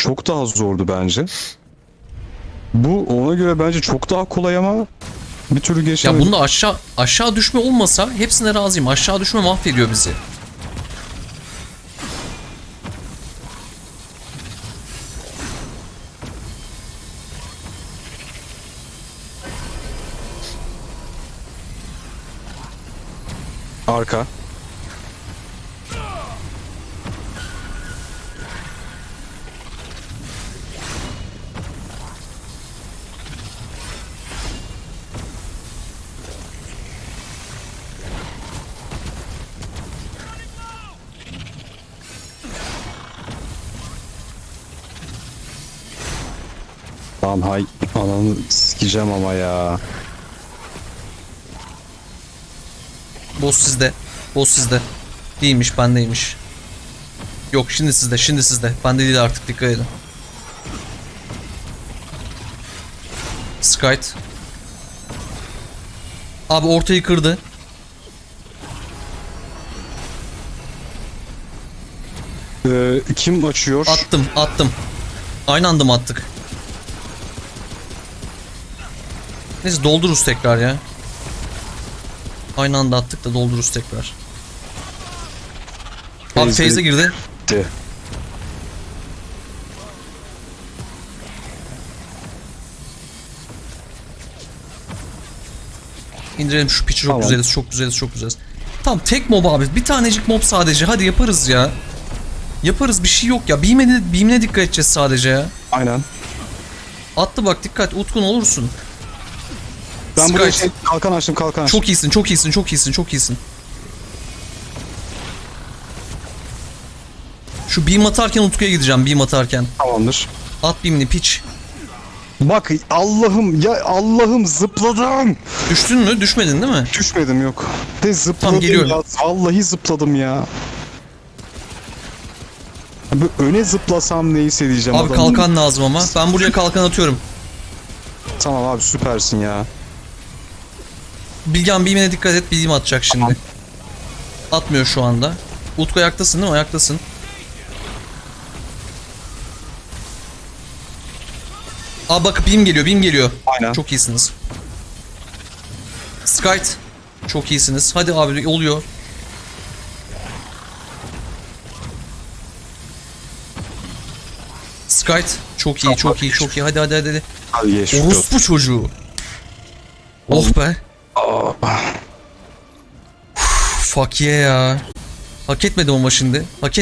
çok daha zordu bence. Bu ona göre bence çok daha kolay ama bir türlü Ya geçemedim. bunda aşağı aşağı düşme olmasa hepsine razıyım. Aşağı düşme mahvediyor bizi. Arka. Lan hay ananı sikeceğim ama ya. Boss sizde. Boss sizde. Değilmiş bendeymiş. Yok şimdi sizde şimdi sizde. Bende değil artık dikkat edin. Skite. Abi ortayı kırdı. Ee, kim açıyor? Attım attım. Aynı anda mı attık? Neyse doldururuz tekrar ya. Aynı anda attık da doldururuz tekrar. Abi Feyze girdi. Gitti. İndirelim şu piçi çok Tamam. güzeliz çok güzeliz çok güzeliz. Tamam tek mob abi bir tanecik mob sadece hadi yaparız ya. Yaparız bir şey yok ya. Beam'e, beam'ine dikkat edeceğiz sadece ya. Aynen. Attı bak dikkat Utkun olursun. Ben buraya şey, kalkan açtım kalkan açtım. Çok iyisin çok iyisin çok iyisin çok iyisin. Şu beam atarken Utku'ya gideceğim beam atarken. Tamamdır. At beam'ini piç. Bak Allah'ım ya Allah'ım zıpladım. Düştün mü? Düşmedin değil mi? Düşmedim yok. De zıpladım Tamam, geliyorum. ya. Vallahi zıpladım ya. Abi öne zıplasam ne hissedeceğim Abi adamın- kalkan lazım ama. Ben buraya kalkan atıyorum. Tamam abi süpersin ya. Bilgen beam'ine dikkat et beam atacak şimdi. Atmıyor şu anda. Utku ayaktasın değil mi? Ayaktasın. Aa bak beam geliyor beam geliyor. Aynen. Çok iyisiniz. Skite. Çok iyisiniz. Hadi abi oluyor. Skite. Çok iyi çok iyi çok iyi. Hadi hadi hadi. hadi. Orospu çocuğu. Oh be. Fuck yeah ya. Hak etmedim ama şimdi. Hak et